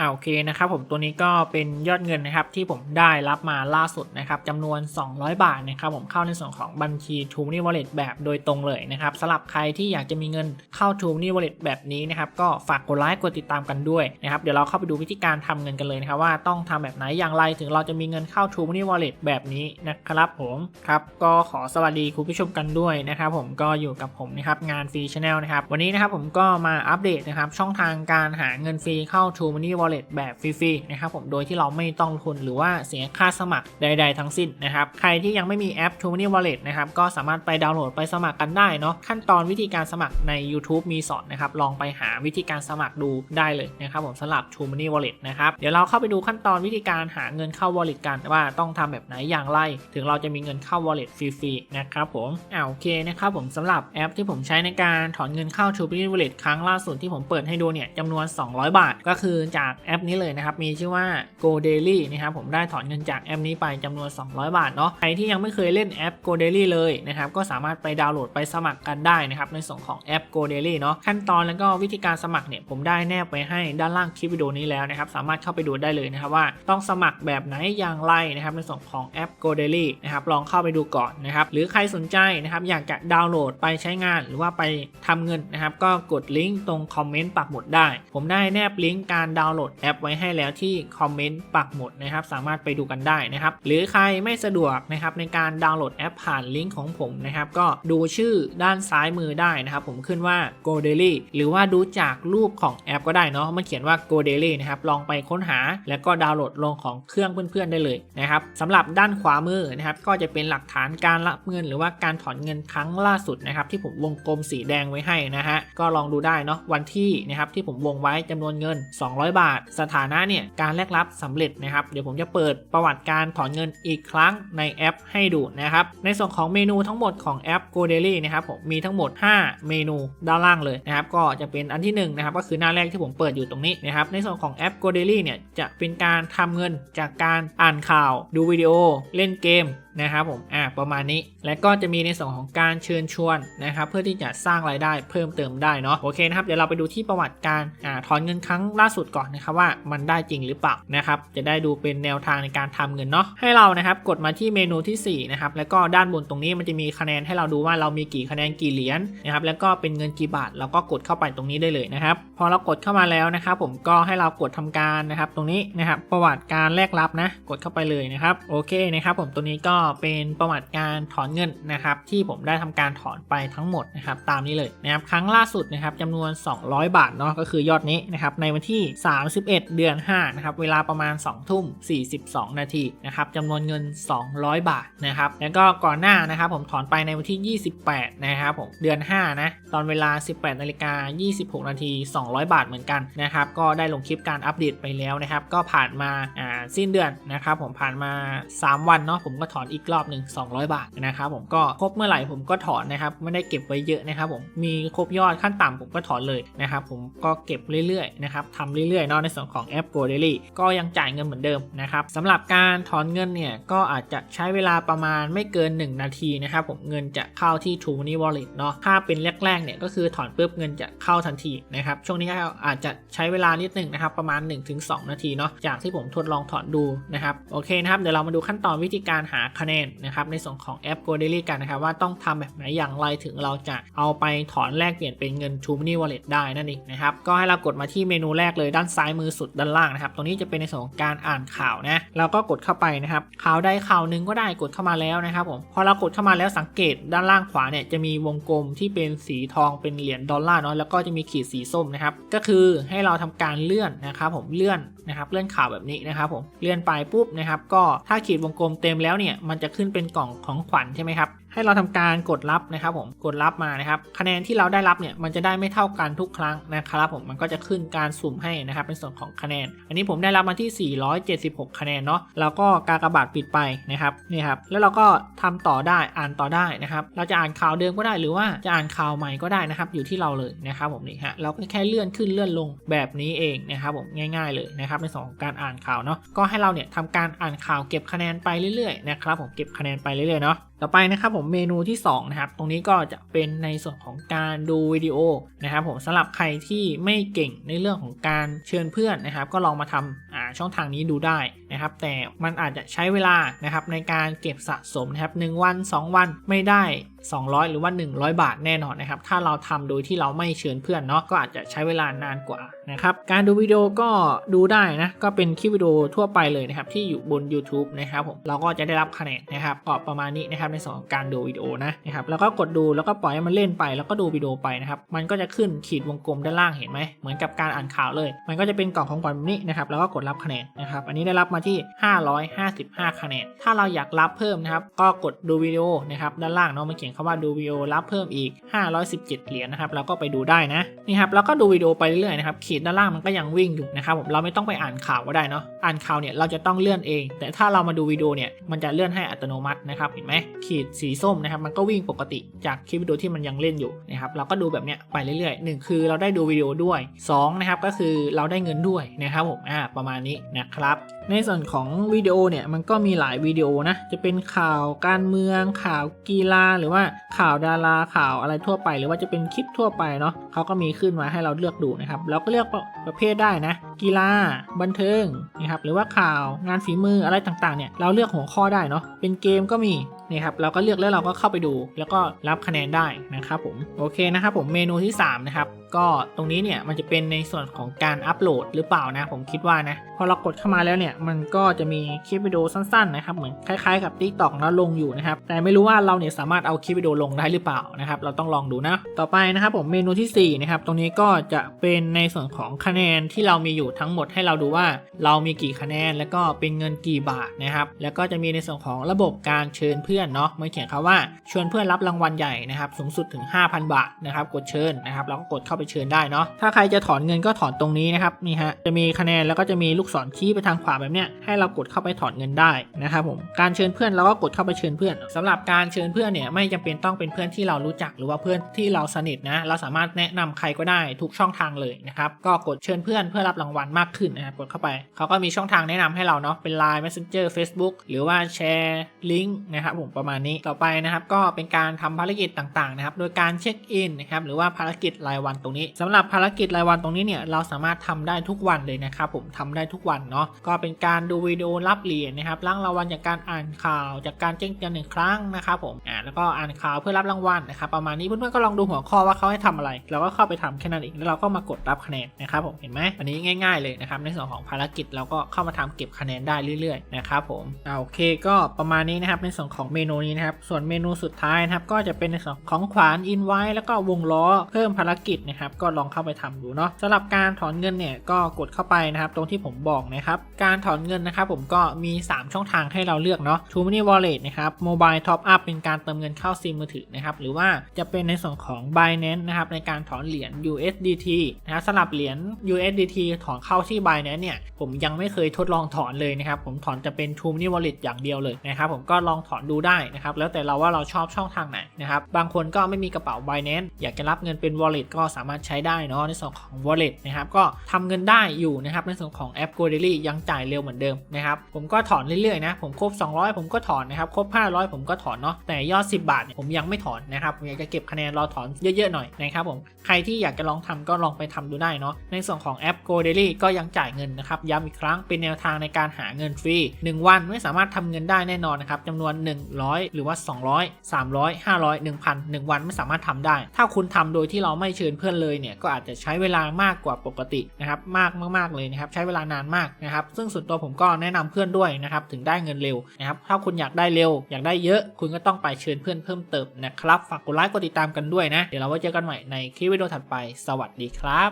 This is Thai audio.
อ่าโอเคนะครับผมตัวนี้ก็เป็นยอดเงินนะครับที่ผมได้รับมาล่าสุดนะครับจำนวน 200 บาทนะครับผมเข้าในส่วนของบัญชี t o m o n y Wallet แบบโดยตรงเลยนะครับสำหรับใครที่อยากจะมีเงินเข้า t o m o n y Wallet แบบนี้นะครับก็ฝากกดไลค์กดติดตามกันด้วยนะครับเดี๋ยวเราเข้าไปดูวิธีการทำเงินกันเลยนะครับว่าต้องทำแบบไหนอย่างไรถึงเราจะมีเงินเข้า t o m o n y Wallet แบบนี้นะครับผมครับก็ขอสวัสดีคุณผู้ชมกันด้วยนะครับผมก็อยู่กับผมนะครับงานฟรีชาแนลนะครับวันนี้นะครับผมก็มาอัปเดตนะครับช่องทางการหาเงินฟรีเข้า t o m o n y Wallet แบบฟรีๆนะครับผมโดยที่เราไม่ต้องทุนหรือว่าเสียค่าสมัครใด ๆ ทั้งสิ้นนะครับใครที่ยังไม่มีแอป t o m o n y Wallet นะครับก็สามารถไปดาวน์โหลดไปสมัครกันได้เนาะขั้นตอนวิธีการสมัครใน YouTube มีสอนนะครับลองไปหาวิธีการสมัครดูได้เลยนะครับผมสำหรับ t o m o n y Wallet นะครับเดี๋ยวเราเข้าไปดูขั้นตอนวิธีการหาเงินเข้า Wallet กันว่าต้องทำแบบไหนอย่างไร ถึงเราจะมีเงินเข้า Wallet ฟรีๆนะครับผมอ่าโอเคนะครับผมสำหรับแอปที่ผมใช้ในการถอนเงินเข้า t o m o n y Wallet ครั้งล่าสุดที่ผมเปิดให้ดูเนี่ยจำนวน 200 บาท ก็คือจากแอปนี้เลยนะครับ มีชื่อว่า Go Daily นะครับผมได้ถอนเงินจากแอปนี้ไปจำนวน 200 บาทเนาะใครที่ยังไม่เคยเล่นแอป Go Daily เลยนะครับก็สามารถไปดาวน์โหลดไปสมัครกันได้นะครับในส่วนของแอป Go Daily เนาะขั้นตอนแล้วก็วิธีการสมัครเนี่ยผมได้แนบไปให้ด้านล่างคลิปวิดีโอนี้แล้วนะครับสามารถเข้าไปดูได้เลยนะครับว่าต้องสมัครแบบไหนอย่างไรนะครับในส่วนของแอป Go Daily นะครับลองเข้าไปดูก่อนนะครับหรือใครสนใจนะครับอยากจะดาวน์โหลดไปใช้งาน หรือว่าไปทำเงินนะครับก็กดลิงก์ตรงคอมเมนต์ปักหมุดได้ ผมได้แนบลิงก์การดาวน์โหลดแอปไว้ให้แล้วที่คอมเมนต์ปักหมุดนะครับ สามารถไปดูกันได้นะครับ หรือใครไม่สะดวกนะครับในการดาวน์โหลดแอปผ่านลิงก์ของผมนะครับ ก็ดูชื่อด้านซ้ายมือได้นะครับ ผมขึ้นว่า Go Daily หรือว่าดูจากรูปของแอปก็ได้เนาะมันเขียนว่า Go Daily นะครับลองไปค้นหา แล้วก็ดาวน์โหลดลงของเครื่องเพื่อนๆได้เลยนะครับสำหรับด้านขวามือนะครับ ก็จะเป็นหลักฐานการรับเงิน หรือว่าการถอนเงินครั้งล่าสุดนะครับ ที่ผมวงกลมสีแดงไว้ให้นะฮะก็ลองดูได้เนาะวันที่นะครับที่ผมวงไว้จำนวนเงิน 200 บาทสถานะเนี่ยการแลกรับสำเร็จนะครับ เดี๋ยวผมจะเปิดประวัติการถอนเงินอีกครั้งในแอปให้ดูนะครับ ในส่วนของเมนูทั้งหมดของแอป Go Daily นะครับผมมีทั้งหมด 5 เมนูด้านล่างเลยนะครับ ก็จะเป็นอันที่1นะครับก็คือหน้าแรกที่ผมเปิดอยู่ตรงนี้นะครับ ในส่วนของแอป Go Daily เนี่ยจะเป็นการทำเงินจากการอ่านข่าว ดูวิดีโอ เล่นเกมนะครับผมอ่าประมาณนี้ และก็จะมีในส่วนของการเชิญชวนนะครับเพื่อที่จะสร้างรายได้เพิ่มเติมได้เนาะโอเคนะครับเดี๋ยวเราไปดูที่ประวัติการอ่าถอนเงินครั้งล่าสุดก่อนนะครับว่ามันได้จริงหรือเปล่านะครับจะได้ดูเป็นแนวทางในการทำเงินเนาะให้เรานะครับกดมาที่เมนูที่4นะครับแล้วก็ด้านบนตรงนี้มันจะมีคะแนนให้เราดูว่าเรามีกี่คะแนนกี่เหรียญนะครับแล้วก็เป็นเงินกี่บาทเราก็กดเข้าไปตรงนี้ได้เลยนะครับพอเรากดเข้ามาแล้วนะครับผมก็ให้เรากดทำการนะครับตรงนี้นะครับประวัติการแลกรับนะกดเข้าไปเลยนะครับโอเคนะครับผมตัวนี้ก็เป็นประวัติการถอนเงินนะครับ ที่ผมได้ทำการถอนไปทั้งหมดนะครับ ตามนี้เลยนะครับครั้งล่าสุดนะครับจำนวน 200 บาทเนาะก็คือยอดนี้นะครับในวันที่ 31 เดือน5นะครับเวลาประมาณ 2 ทุ่ม 42 นาทีนะครับจำนวนเงิน 200 บาทนะครับแล้วก็ก่อนหน้านะครับผมถอนไปในวันที่ 28 นะครับผมเดือน5นะตอนเวลา 18 นาฬิกา 26 นาที 200 บาทเหมือนกันนะครับก็ได้ลงคลิปการอัปเดตไปแล้วนะครับก็ผ่านมาอ่าสิ้นเดือนนะครับผมผ่านมา 3 วันเนาะผมก็ถอนอีกรอบหนึ่ง200 บาทนะครับผมก็ครบเมื่อไหร่ผมก็ถอนนะครับไม่ได้เก็บไว้เยอะนะครับผมมีครบยอดขั้นต่ำผมก็ถอนเลยนะครับผมก็เก็บเรื่อยๆนะครับทำเรื่อยๆเนาะในส่วนของแอป Go Daily ก็ยังจ่ายเงินเหมือนเดิมนะครับสำหรับการถอนเงินเนี่ยก็อาจจะใช้เวลาประมาณไม่เกิน 1 นาทีนะครับผมเงินจะเข้าที่ True Money Wallet เนาะถ้าเป็นแรกๆเนี่ยก็คือถอนปุ๊บเงินจะเข้าทันทีนะครับช่วงนี้อาจจะใช้เวลานิดหนึ่งนะครับประมาณ 1-2 นาทีเนาะจากที่ผมทดลองถอนดูนะครับโอเคนะครับเดี๋ยวเรามาดูขั้นตอนวิธีการหาคะแนนนะครับในส่วนของแอป Go Daily กันนะครับว่าต้องทำแบบไหนอย่างไรถึงเราจะเอาไปถอนแลกเปลี่ยนเป็นเงิน TruMoney Wallet ได้นั่นเองนะครับก็ให้เรากดมาที่เมนูแรกเลยด้านซ้ายมือสุดด้านล่างนะครับตรงนี้จะเป็นในส่วนของการอ่านข่าวนะเราก็กดเข้าไปนะครับข่าวใดข่าวหนึ่งก็ได้กดเข้ามาแล้วนะครับผมพอเรากดเข้ามาแล้วสังเกตด้านล่างขวาเนี่ยจะมีวงกลมที่เป็นสีทองเป็นเหรียญดอลลาร์เนาะแล้วก็จะมีขีดสีส้มนะครับก็คือให้เราทำการเลื่อนนะครับผมเลื่อนนะครับเลื่อนข่าวแบบนี้นะครับผมเลื่อนไปปุ๊บนะครับก็ถ้าขีดวงกลมเต็มแล้วเนี่ยมันจะขึ้นเป็นกล่องของขวัญใช่ไหมครับให้เราทำการกดรับนะครับผมกดรับมานะครับ คะแนนที่เราได้รับเนี่ยมันจะได้ไม่เท่ากันทุกครั้งนะครับผมมันก็จะขึ้นการสุ่มให้นะครับเป็นส่วนของคะแนน อันนี้ผมได้รับมาที่ 476 คะแนนเนาะแล้วก็กากระบาทปิดไปนะครับนี่ครับแล้วเราก็ทำต่อได้อ่านต่อได้นะครับ เราจะอ่านข่าวเดิมก็ได้หรือว่าจะอ่านข่าวใหม่ก็ได้นะครับ อยู่ที่เราเลยนะครับผมนี่ฮะเราก็แค่เลื่อนขึ้นเลื่อนลงแบบนี้เองนะครับผมง่าย ๆเลยนะครับในส่วนของการอ่านข่าวเนาะก็ให้เราเนี่ยทำการอ่านข่าวเก็บคะแนนไปเรื่อยๆนะครับผมเก็บคะแนนไปเรื่อยๆเนาะ ต่อไปนะครับผมเมนูที่2นะครับตรงนี้ก็จะเป็นในส่วนของการดูวิดีโอนะครับผมสำหรับใครที่ไม่เก่งในเรื่องของการเชิญเพื่อนนะครับ ก็ลองมาทำช่องทางนี้ดูได้ นะครับแต่มันอาจจะใช้เวลานะครับในการเก็บสะสมนะครับ1วัน 2 วันไม่ได้ 200 หรือว่า 100 บาทแน่นอนนะครับถ้าเราทำโดยที่เราไม่เชิญเพื่อนเนาะก็อาจจะใช้เวลานานกว่านะครับการดูวิดีโอก็ดูได้นะก็เป็นคลิปวิดีโอทั่วไปเลยนะครับที่อยู่บน YouTube นะครับผมเราก็จะได้รับคะแนนนะครับก็ประมาณนี้นะครับในส่วนของการดูวิดีโอนะนะครับแล้วก็กดดูแล้วก็ปล่อยให้มันเล่นไป แล้วก็ดูวิดีโอไปนะครับมันก็จะขึ้นขีดวงกลมด้านล่างเห็นไหมเหมือนกับการอ่านข่าวเลย มันก็จะเป็นกล่องของขวัญแบบนี้นะครับแล้วก็กดรับคะแนนนะครับอันนี้ได้รับมาที่ 555 คะแนน ถ้าเราอยากรับเพิ่มนะครับ ก็กดดูวิดีโอนะครับด้านล่างเนาะมันเขียนคำว่าดูวิดีโอรับเพิ่มอีก 517 เหรียญนะครับเราก็ไปดูได้นะนี่ครับแล้วก็ดูวิดีโอไปเรื่อยๆนะครับขีดด้านล่างมันก็ยังวิ่งอยู่นะครับผมเราไม่ต้องไปอ่านข่าวก็ได้เนาะอ่านข่าวเนี่ยเราจะต้องเลื่อนเอง แต่ถ้าเรามาดูวิดีโอเนี่ยมันจะเลื่อนให้อัตโนมัตินะครับเห็นไหมขีดสีส้มนะครับมันก็วิ่งปกติจากคลิปวิดีโอที่มันยังเล่นอยู่นะครับเราก็ดูแบบเนี้ยไปเรื่อยๆหนึ่งคือเราได้ดูวิดีโอด้วยสองนะครับก็คือเราได้เงินด้วยนะครับผมอ่าประมาณนี้นะครับในส่วนของวิดีโอเนี่ยมันก็มีหลายวิดีโอนะ จะเป็นข่าวการเมือง ข่าวกีฬาหรือว่าข่าวดาราข่าวอะไรทั่วไป หรือว่าจะเป็นคลิปทั่วไปเนาะเขาก็มีขึ้นมาให้เราเลือกดูนะครับเราก็เลือกประเภทได้นะ กีฬา บันเทิงนะครับหรือว่าข่าวงานฝีมืออะไรต่างๆเนี่ยเราเลือกหัวข้อได้เนาะเป็นเกมก็มีนี่ครับเราก็เลือกแล้วเราก็เข้าไปดู แล้วก็รับคะแนนได้นะครับผมโอเคนะครับผมเมนูที่3นะครับ ก็ตรงนี้เนี่ยมันจะเป็นในส่วนของการอัปโหลดหรือเปล่านะ ผมคิดว่านะ พอเรากดเข้ามาแล้วเนี่ย มันก็จะมีคลิปวิดีโอสั้นๆนะครับเหมือนคล้ายๆกับ Tik t o อกนะลงอยู่นะครับ แต่ไม่รู้ว่าเราเนี่ยสามารถเอาคลิปวิดีโอลงได้หรือเปล่านะครับ เราต้องลองดูนะ ต่อไปนะครับผมเมนูที่4นะครับตรงนี้ก็จะเป็นในส่วนของคะแนนที่เรามีอยู่ทั้งหมดให้เราดูว่า เรามีกี่คะแนนแล้วก็เป็นเงินกี่บาทนะครับ แล้วก็จะมีในส่วนของระบบการเชิญเพื่อนเนาะมันเขียนคำว่าชวนเพื่อนรับรางวัลใหญ่นะครับสูงสุดถึง 5,000 บาทนะครับกดเชิญนะครับเราก็กดเข้าไปเชิญได้เนาะถ้าใครจะถอนเงินก็ถอนตรงนี้นะครับนี่ฮะจะมีคะแนนแล้วก็จะมีลูกศรชี้ไปทางขวาแบบเนี้ยให้เรากดเข้าไปถอนเงินได้นะครับผมการเชิญเพื่อนเราก็กดเข้าไปเชิญเพื่อนสำหรับการเชิญเพื่อนเนี่ยไม่จำเป็นต้องเป็นเพื่อนที่เรารู้จักหรือว่าเพื่อนที่เราสนิทนะเราสามารถแนะนำใครก็ได้ทุกช่องทางเลยนะครับก็กดเชิญเพื่อนเพื่อรับรางวัลมากขึ้นนะครับกดเข้าไปเขาก็มีช่องทางแนะนำให้เราเนาะเป็น Line Messenger Facebook หรือว่าแชร์ลิงก์นะครับผมประมาณนี้ต่อไปนะครับก็เป็นการทำภารกิจต่างๆนะครับโดยการเช็คอินนะครับหรือว่าภารกิจรายวันตรงนี้สำหรับภารกิจรายวันตรงนี้เนี่ยเราสามารถทำได้ทุกวันเลยนะครับผมทำได้ทุกวันเนาะก็เป็นการดูวิดีโอรับเหรียญนะครับร่างรางวัลจากการอ่านข่าว จากการแจ้งเตือนหนึ่งครั้งนะครับผมอ่าแล้วก็อ่านข่าวเพื่อรับรางวัลนะครับประมาณนี้เพื่อนๆก็ลองดูหัวข้อว่าเขาให้ทำอะไร เราก็เข้าไปทำแค่นั้นเองแล้วเราก็มากดรับคะแนนนะครับผมเห็นไหมอันนี้ง่าย ๆเลยนะครับในส่วนของภารกิจเราก็เข้ามาทำเก็บคะแนนได้เรื่อยๆนะครับผมอ่าโอเคก็ประมาณนี้นะครับในส่วนของเมนูนี้นะครับส่วนเมนูสุดท้ายนะครับก็จะเป็นในส่วนของขวานอินไว้แล้วก็วงล้อเพิ่มภารกิจนะครับก็ลองเข้าไปทำดูเนาะสำหรับการถอนเงินเนี่ยก็กดเข้าไปนะครับตรงที่ผมบอกนะครับการถอนเงินนะครับผมก็มี 3 ช่องทางให้เราเลือกเนาะ True Money Wallet นะครับ Mobile Top Up เป็นการเติมเงินเข้าซิมมือถือนะครับหรือว่าจะเป็นในส่วนของ Binance นะครับในการถอนเหรียญ USDT นะครับสำหรับเหรียญ USDT ถอนเข้าที่ Binance เนี่ยผมยังไม่เคยทดลองถอนเลยนะครับผมถอนจะเป็น True Money Wallet อย่างเดียวเลยนะครับผมก็ลองถอนดูได้นะครับแล้วแต่เราว่าเราชอบช่องทางไหนนะครับบางคนก็ไม่มีกระเป๋า Binance อยากจะรับเงินเป็น Wallet ก็สามารถใช้ได้เนาะในส่วนของ Wallet นะครับก็ทำเงินได้อยู่นะครับในส่วนของแอป g o d a i l y ยังจ่ายเร็วเหมือนเดิมนะครับผมก็ถอนเรื่อยๆนะผมครบ 200 ผมก็ถอนนะครับครบ 500 ผมก็ถอนเนาะแต่ยอด 10 บาทเนี่ยผมยังไม่ถอนนะครับผมอยากจะเก็บคะแนนรอถอนเยอะๆหน่อยนะครับผมใครที่อยากจะลองทำก็ลองไปทำดูได้เนาะในส่วนของแอป g o d a i l y ก็ยังจ่ายเงินนะครับย้ำอีกครั้งเป็นแนวทางในการหาเงินฟรี 1 วันไม่สามารถทำเงินได้แน่นอนนะครับจำนวน 100 หรือว่า 200 300 500 1,000 1 วันไม่สามารถทำได้ ถ้าคุณทำโดยที่เราไม่เชิญเพื่อนเลยเนี่ยก็อาจจะใช้เวลามากกว่าปกตินะครับมากมากๆเลยนะครับใช้เวลานานมากนะครับซึ่งส่วนตัวผมก็แนะนำเพื่อนด้วยนะครับถึงได้เงินเร็วนะครับถ้าคุณอยากได้เร็ว อยากได้เยอะคุณก็ต้องไปเชิญเพื่อนเพิ่มเติมนะครับฝากกดไลค์กดติดตามกันด้วยนะ เดี๋ยวเราไว้เจอกันใหม่ในคลิปวิดีโอถัดไป สวัสดีครับ